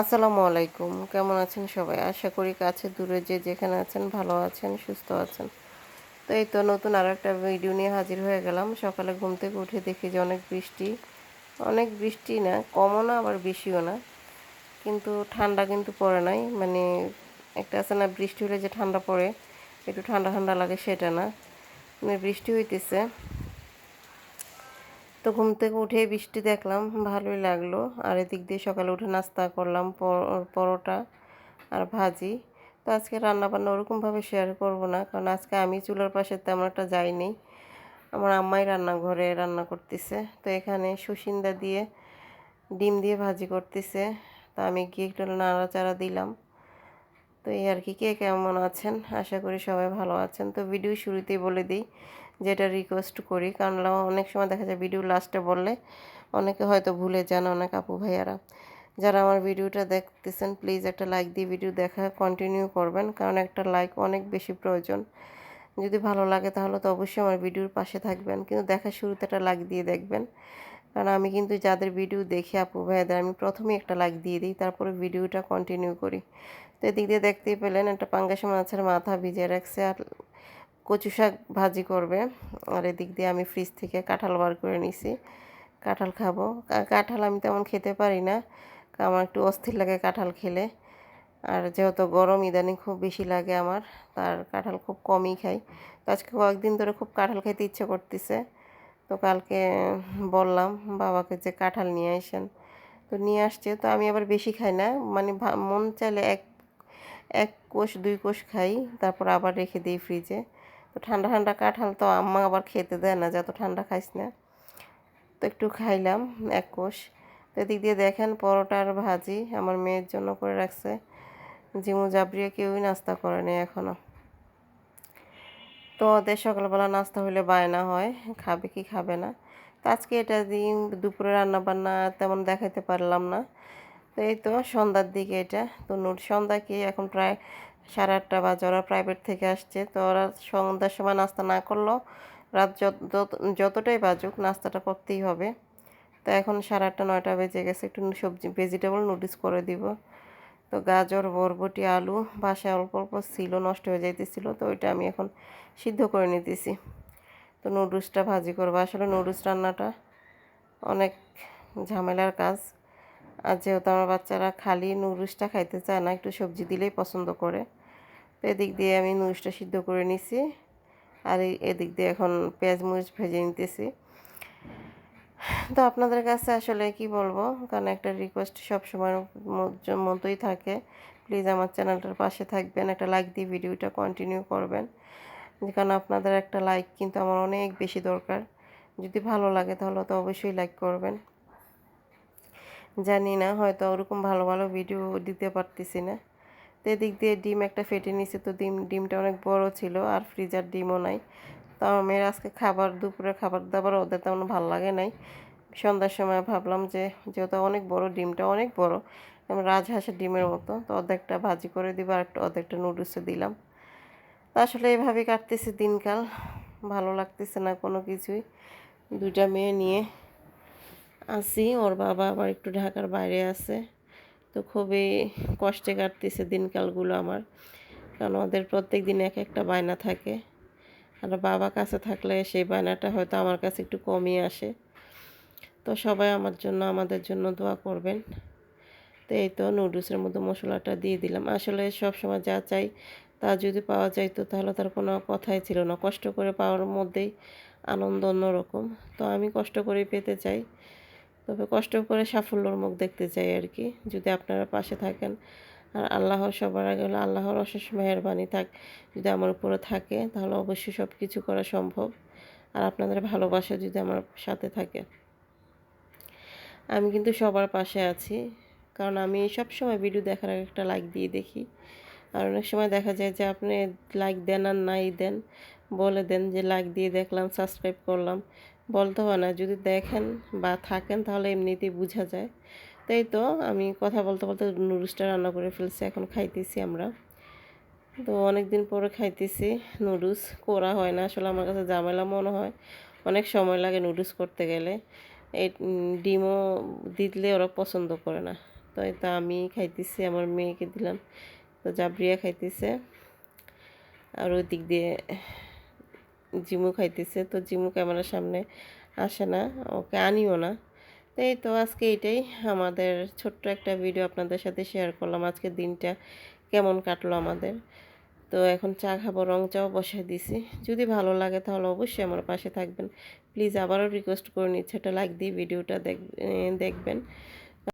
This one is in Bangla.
আসসালামু আলাইকুম। কেমন আছেন সবাই? আশা করি কাছে দূরে যে যেখানে আছেন, ভালো আছেন, সুস্থ আছেন। তো এই তো নতুন আর একটা ভিডিও নিয়ে হাজির হয়ে গেলাম। সকালে ঘুম থেকে উঠে দেখি যে অনেক বৃষ্টি। অনেক বৃষ্টি না, কমও না, আবার বেশিও না। কিন্তু ঠান্ডা কিন্তু পড়ে নাই। মানে একটা আছে না, বৃষ্টি হলে যে ঠান্ডা পড়ে, একটু ঠান্ডা ঠান্ডা লাগে সেটা না। মানে বৃষ্টি হইতেছে। তো ঘুম থেকে উঠে বৃষ্টি দেখলাম, ভালোই লাগল। আর এদিক দিয়ে সকালে উঠে নাস্তা করলাম পরোটা আর ভাজি। তো আজকে রান্না বান্না ওরকমভাবে শেয়ার করব না, কারণ আজকে আমি চুলার পাশে তেমন একটা যাইনি। আমার আম্মাই রান্নাঘরে রান্না করতেছে। তো এখানে সুসিন্দা দিয়ে ডিম দিয়ে ভাজি করতেছে। তো আমি গিয়ে একটু নাড়াচাড়া দিলাম। তো এই আর কি, কে কেমন আছেন? আশা করি সবাই ভালো আছেন। তো ভিডিও শুরুতেই বলে দিই যেটা রিকোয়েস্ট করি। কারণ অনেক সময় দেখা যায় ভিডিও লাস্টে বললে অনেকে হয়তো ভুলে যান অনেক আপু ভাইয়ারা। যারা আমার ভিডিওটা দেখতেছেন প্লিজ একটা লাইক দিয়ে ভিডিও দেখা কন্টিনিউ করবেন। কারণ একটা লাইক অনেক বেশি প্রয়োজন। যদি ভালো লাগে তাহলে তো অবশ্যই আমার ভিডিওর পাশে থাকবেন। কিন্তু দেখা শুরুতে একটা লাইক দিয়ে দেখবেন। কারণ আমি কিন্তু যাদের ভিডিও দেখি আপু ভাইয়াদের, আমি প্রথমেই একটা লাইক দিয়ে দিই, তারপরে ভিডিওটা কন্টিনিউ করি। তো এদিক দিয়ে দেখতেই পেলেন, একটা পাঙ্গাস মাছের মাথা ভিজিয়ে রাখছে। আর কচু শাক ভাজি করবে। আর এদিক দিয়ে আমি ফ্রিজ থেকে কাঁঠাল বার করে নিছি। কাঁঠাল খাব। কাঁঠাল আমি তেমন খেতে পারি না। আমার একটু অস্থির লাগে কাঁঠাল খেলে। আর যেহেতু গরম, ইদানিং খুব বেশি লাগে আমার, তার কাঁঠাল খুব কমই খাই। তো আজকে কয়েকদিন ধরে খুব কাঁঠাল খেতে ইচ্ছে করতেছে। তো কালকে বললাম, বাবাকে যে কাঁঠাল নিয়ে আসেন। তো নিয়ে আসছে। তো আমি আবার বেশি খাই না। মানে মন চাইলে এক এক কোষ, দুই কোষ খাই। তারপর আবার রেখে দিই ফ্রিজে তো ঠান্ডা ঠান্ডা কাঁঠাল তো আম্মা আবার খেতে দেয় না যত ঠান্ডা খাইস না। তো একটু খাইলাম এক কোষ। তো এদিক দিয়ে দেখেন পরোটা আর ভাজি আমার মেয়ের জন্য করে রাখছে। জিমু জাবরিয়া কেউই নাস্তা করেনি এখনও তো ওদের সকালবেলা নাস্তা হলে বায়না হয়, খাবে কি খাবে না। তো আজকে এটা দিন দুপুরে রান্না বান্না তেমন দেখাতে পারলাম না। তো এই তো সন্ধ্যার দিকে এটা। তো নোট সন্ধ্যা কি এখন প্রায় সাড়ে আটটা বাজে, ওরা প্রাইভেট থেকে আসছে। তো ওরা সন্ধ্যার সময় নাস্তা না করলেও রাত যত, যত- যতটাই বাজুক, নাস্তাটা করতেই হবে। তো এখন সাড়ে আটটা, নয়টা বেজে গেছে, একটু সবজি ভেজিটেবল নুডলস করে দিব। তো গাজর, বরবটি, আলু বাসায় অল্প অল্প ছিল, নষ্ট হয়ে যাইতেছিল, তো ওইটা আমি এখন সিদ্ধ করে নিতেছি। তো নুডলসটা ভাজি করব। আসলে নুডলস রান্নাটা অনেক ঝামেলার কাজ। আর যেহেতু আমার বাচ্চারা খালি নুডলসটা খাইতে চায় না, একটু সবজি দিলেই পছন্দ করে। তো এদিক দিয়ে আমি নুডলসটা সিদ্ধ করে নিছি আর এদিক দিয়ে এখন পেঁয়াজ মরিচ ভেজে নিতেছি। তো আপনাদের কাছে আসলে কি বলব, কারণ একটা রিকোয়েস্ট সবসময় মতোই থাকে। প্লিজ আমার চ্যানেলটার পাশে থাকবেন, একটা লাইক দিয়ে ভিডিওটা কন্টিনিউ করবেন। কারণ আপনাদের একটা লাইক কিন্তু আমার অনেক বেশি দরকার। যদি ভালো লাগে তাহলে তো অবশ্যই লাইক করবেন। জানি না, হয়তো ওরকম ভালো ভালো ভিডিও দিতে পারতেছি না। তো এদিক দিয়ে ডিম একটা ফেটে নিছে, তো ডিম, ডিমটা অনেক বড় ছিল আর ফ্রিজার ডিমও নাই। তো আমার আজকে খাবার দুপুরে খাবার দাবার ওদের তেমন ভালো লাগে নাই। সন্ধ্যার সময় ভাবলাম যে, যেহেতু অনেক বড়, ডিমটা অনেক বড় রাজহাঁসের ডিমের মতো, তো অর্ধেকটা ভাজি করে দিব আর একটা, অর্ধেকটা নুডলসে দিলাম। তো আসলে এভাবেই কাটতেছে দিনকাল, ভালো লাগতেছে না কোনো কিছুই। দুইটা মেয়ে নিয়ে আসি ওর বাবা আবার একটু ঢাকার বাইরে আছে। তো খুবই কষ্টে কাটতেছে দিনকালগুলো আমার। কারণ ওদের প্রত্যেক দিন এক একটা বায়না থাকে। আর বাবা কাছে থাকলে সেই বায়নাটা হয়তো আমার কাছে একটু কমই আসে। তো সবাই আমার জন্য, আমাদের জন্য দোয়া করবেন। তো এই তো নুডলসের মধ্যে মশলাটা দিয়ে দিলাম। আসলে সব সময় যা চাই তা যদি পাওয়া যায় তো তাহলে তার কোনো কথাই ছিল না। কষ্ট করে পাওয়ার মধ্যেই আনন্দ অন্যরকম। তো আমি কষ্ট করে পেতে চাই। তবে কষ্ট করে সাফল্যর মুখ দেখতে চাই আর কি, যদি আপনারা পাশে থাকেন। আর আল্লাহর সবার আগে হলো আল্লাহর অশেষ মেহরবানি থাক, যদি আমার উপরে থাকে তাহলে অবশ্যই সব কিছু করা সম্ভব। আর আপনাদের ভালোবাসা যদি আমার সাথে থাকে। আমি কিন্তু সবার পাশে আছি, কারণ আমি সব সময় ভিডিও দেখার আগে একটা লাইক দিয়ে দেখি। আর অনেক সময় দেখা যায় যে আপনি লাইক দেন আর নাই দেন বলে দেন যে, লাইক দিয়ে দেখলাম, সাবস্ক্রাইব করলাম। বলতে হয় না, যদি দেখেন বা থাকেন তাহলে এমনিতেই বোঝা যায়। তাই তো আমি কথা বলতে বলতে নুডলসটা রান্না করে ফেলছি, এখন খাইতেছি আমরা। তো অনেক দিন পরে খাইতেছি নুডলস, করা হয় না, আসলে আমার কাছে ঝামেলা মনে হয়। অনেক সময় লাগে নুডলস করতে গেলে। এই ডিমও দিলে ওরা পছন্দ করে না। তো তো আমি খাইতেছি, আমার মেয়েকে দিলাম। তো জাবরিয়া খাইতেছে। আর ওই দিক দিয়ে জিমু খাইতেছে, তো জিমু ক্যামেরার সামনে আসে না, ওকে আনিও না। এই তো আজকে এইটাই আমাদের ছোট্ট একটা ভিডিও আপনাদের সাথে শেয়ার করলাম, আজকের দিনটা কেমন কাটলো আমাদের। তো এখন চা খাব, রং চাও বসাই দিছি, যদি ভালো লাগে তাহলে অবশ্যই আমার পাশে থাকবেন। প্লিজ আবারও রিকোয়েস্ট করে নিচ্ছে, একটা লাইক দিয়ে ভিডিওটা দেখ দেখবেন।